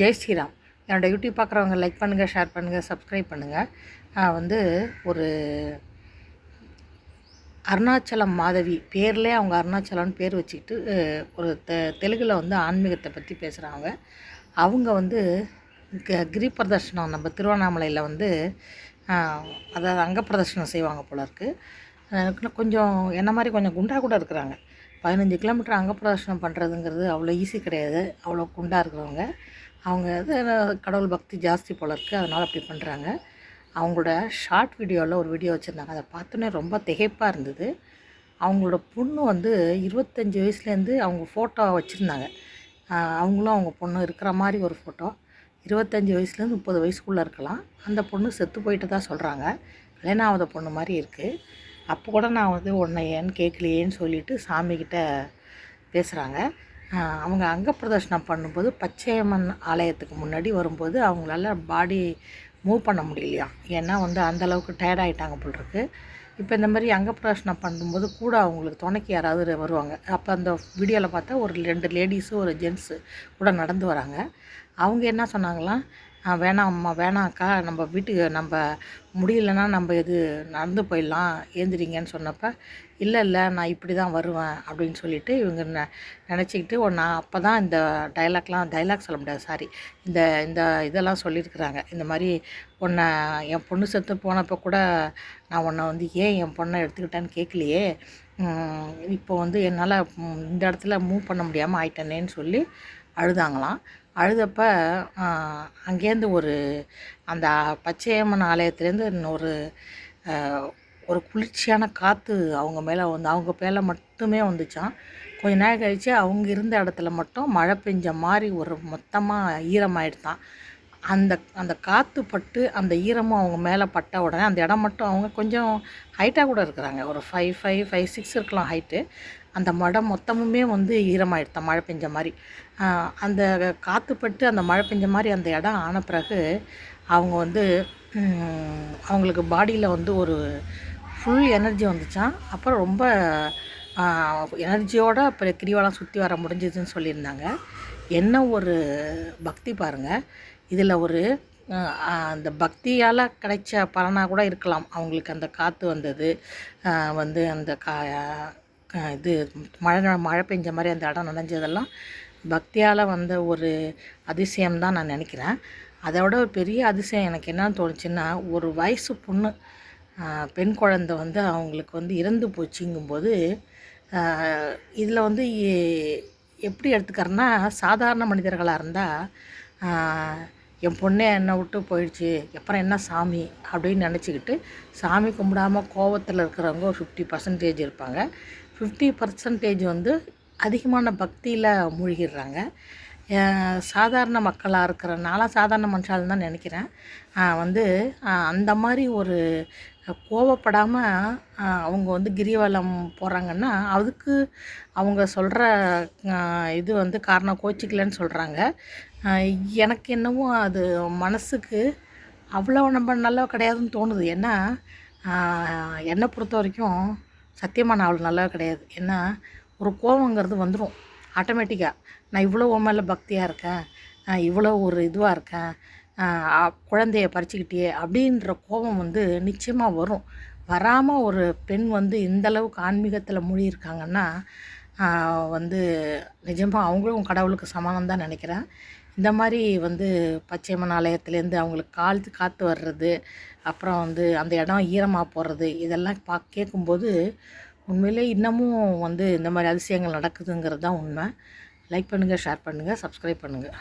ஜெய் ஸ்ரீராம். என்னோடய யூடியூப் பார்க்குறவங்க லைக் பண்ணுங்கள் ஷேர் பண்ணுங்கள் சப்ஸ்கிரைப் பண்ணுங்கள் நான் வந்து ஒரு அருணாச்சலம் மாதவி பேர்லேயே அவங்க அருணாச்சலம்னு பேர் வச்சுக்கிட்டு ஒரு தெ தெலுங்கில் வந்து ஆன்மீகத்தை பற்றி பேசுகிறாங்க அவங்க. வந்து க கிரி பிரதர்ஷனம் நம்ம திருவண்ணாமலையில் வந்து அதாவது அங்க பிரதர்ஷனம் செய்வாங்க போல இருக்குது கொஞ்சம் என்ன மாதிரி கொஞ்சம் குண்டாக கூட இருக்கிறாங்க. பதினஞ்சு கிலோமீட்டர் அங்க பிரதர்ஷனம் பண்ணுறதுங்கிறது அவ்வளோ ஈஸி கிடையாது. அவ்வளோ குண்டாக இருக்கிறவங்க. அவங்க இது கடவுள் பக்தி ஜாஸ்தி போல இருக்குது அதனால் அப்படி பண்ணுறாங்க அவங்களோட ஷார்ட் வீடியோவில் ஒரு வீடியோ வச்சுருந்தாங்க. அதை பார்த்தோன்னே ரொம்ப திகைப்பாக இருந்தது. அவங்களோட பொண்ணு வந்து இருபத்தஞ்சி வயசுலேருந்து அவங்க ஃபோட்டோ வச்சுருந்தாங்க. அவங்களும் அவங்க பொண்ணு இருக்கிற மாதிரி ஒரு ஃபோட்டோ இருபத்தஞ்சி வயசுலேருந்து முப்பது வயசுக்குள்ளே இருக்கலாம். அந்த பொண்ணு செத்து போயிட்டு தான் சொல்கிறாங்க கல்யாணம் ஆகாத பொண்ணு மாதிரி இருக்குது அப்போ கூட நான் வந்து உன்னை ஏன்னு கேட்கலையேன்னு சொல்லிவிட்டு சாமிக்கிட்ட பேசுகிறாங்க அவங்க அங்க பிரதர்ஷனம் பண்ணும்போது பச்சையம்மன் ஆலயத்துக்கு முன்னாடி வரும்போது அவங்களால பாடி மூவ் பண்ண முடியலையா? ஏன்னா வந்து அந்தளவுக்கு டயர்ட் ஆகிட்டாங்க போல் இருக்கு இப்போ இந்த மாதிரி அங்க பிரதர்ஷனம் பண்ணும்போது கூட அவங்களுக்கு துணைக்கு யாராவது வருவாங்க. அப்போ அந்த வீடியோவில் பார்த்தா ஒரு ரெண்டு லேடிஸும் ஒரு ஜென்ஸு கூட நடந்து வராங்க. அவங்க என்ன சொன்னாங்களாம்? வேணாம் அம்மா வேணாம் அக்கா நம்ம வீட்டுக்கு நம்ம முடியலன்னா நம்ம இது நடந்து போயிடலாம் ஏந்திரிங்கன்னு சொன்னப்போ இல்லை இல்லை நான் இப்படி தான் வருவேன் அப்படின்னு சொல்லிட்டு இவங்க ந நினச்சிக்கிட்டு நான் அப்போ தான் இந்த டைலாக்லாம் டைலாக் சொல்ல முடியாது சாரி இந்த இந்த இதெல்லாம் சொல்லியிருக்கிறாங்க. இந்த மாதிரி உன்னை என் பொண்ணு செத்து போனப்போ கூட நான் உன்னை வந்து ஏன் என் பொண்ணை எடுத்துக்கிட்டேன்னு கேட்கலையே இப்போ வந்து என்னால் இந்த இடத்துல மூவ் பண்ண முடியாமல் ஆயிட்டனேன்னு சொல்லி அழுதாங்களாம். அழுதப்போ அங்கேருந்து ஒரு அந்த பச்சையம்மன் ஆலயத்துலேருந்து ஒரு ஒரு குளிர்ச்சியான காற்று அவங்க மேலே வந்து அவங்க மேலே மட்டுமே வந்துச்சான் கொஞ்ச நேரம் கழித்து அவங்க இருந்த இடத்துல மட்டும் மழை பெஞ்ச மாதிரி ஒரு மொத்தமாக ஈரமாயிடுதான் அந்த அந்த காற்று பட்டு அந்த ஈரமும் அவங்க மேலே பட்ட உடனே அந்த இடம் மட்டும் அவங்க கொஞ்சம் ஹைட்டாக கூட இருக்கிறாங்க. ஒரு ஃபைவ் ஃபைவ் ஃபைவ் சிக்ஸ் இருக்கலாம் ஹைட்டு அந்த மடம் மொத்தமுமே வந்து ஈரமாயிடுதான் மழை பெஞ்ச மாதிரி. அந்த காற்றுப்பட்டு அந்த மழை பெஞ்ச மாதிரி அந்த இடம் ஆன பிறகு அவங்க வந்து அவங்களுக்கு பாடியில் வந்து ஒரு ஃபுல் எனர்ஜி வந்துச்சான் அப்புறம் ரொம்ப எனர்ஜியோடு அப்புறம் கிரிவலம் சுற்றி வர முடிஞ்சதுன்னு சொல்லியிருந்தாங்க. என்ன ஒரு பக்தி பாருங்கள் இதில் ஒரு அந்த பக்தியால் கிடைச்ச பலனாக கூட இருக்கலாம். அவங்களுக்கு அந்த காற்று வந்தது வந்து அந்த கா இது மழை மழை பெஞ்ச மாதிரி அந்த இடம் நனைஞ்சதெல்லாம் பக்தியால் வந்த ஒரு அதிசயம் தான் நான் நினைக்கிறேன். அதை விட ஒரு பெரிய அதிசயம் எனக்கு என்னன்னு தோணுச்சுன்னா ஒரு வயசு பொண்ணு பெண் குழந்தை வந்து அவங்களுக்கு வந்து இறந்து போச்சுங்கும்போது இதில் வந்து எப்படி எடுத்துக்கிறேன்னா சாதாரண மனிதர்களாக இருந்தால் என் பொண்ணே என்னை விட்டு போயிடுச்சு அப்புறம் என்ன சாமி அப்படின்னு நினச்சிக்கிட்டு சாமி கும்பிடாமல் கோவத்தில் இருக்கிறவங்க ஒரு ஃபிஃப்டி பர்சன்டேஜ் இருப்பாங்க. ஃபிஃப்டி பர்சன்டேஜ் வந்து அதிகமான பக்தியில் மூழ்கிடுறாங்க. சாதாரண மக்களாக இருக்கிறனால சாதாரண மனுஷாலும் தான் நினைக்கிறேன். வந்து அந்த மாதிரி ஒரு கோவப்படாமல் அவங்க வந்து கிரிவலம் போகிறாங்கன்னா அதுக்கு அவங்க சொல்கிற இது வந்து காரணம் கோச்சிக்கலன்னு சொல்கிறாங்க எனக்கு என்னவோ அது மனசுக்கு அவ்வளோ நம்ம நல்லா கிடையாதுன்னு தோணுது. ஏன்னா என்னை பொறுத்த வரைக்கும் சத்தியமாக நான் அவ்வளோ நல்லா கிடையாது. ஏன்னா ஒரு கோவங்கிறது வந்துடும் ஆட்டோமேட்டிக்காக நான் இவ்வளோ உன் மேலே பக்தியாக இருக்கேன் நான் இவ்வளோ ஒரு இதுவாக இருக்கேன் குழந்தைய பறிச்சுக்கிட்டே அப்படின்ற கோபம் வந்து நிச்சயமாக வரும். வராமல் ஒரு பெண் வந்து இந்தளவுக்கு ஆன்மீகத்தில் மூழ்கியிருக்காங்கன்னா வந்து நிஜமாக அவங்களும் கடவுளுக்கு சமானம் தான் நினைக்கிறேன். இந்த மாதிரி வந்து பச்சையம்மன் ஆலயத்துலேருந்து அவங்களுக்கு கால் காற்று வர்றது அப்புறம் வந்து அந்த இடம் ஈரமாக போடுறது இதெல்லாம் பா கேட்கும்போது உண்மையிலே இன்னமும் வந்து இந்த மாதிரி அதிசயங்கள் நடக்குதுங்கிறது தான் உண்மை. லைக் பண்ணுங்கள் ஷேர் பண்ணுங்கள் சப்ஸ்கிரைப் பண்ணுங்கள்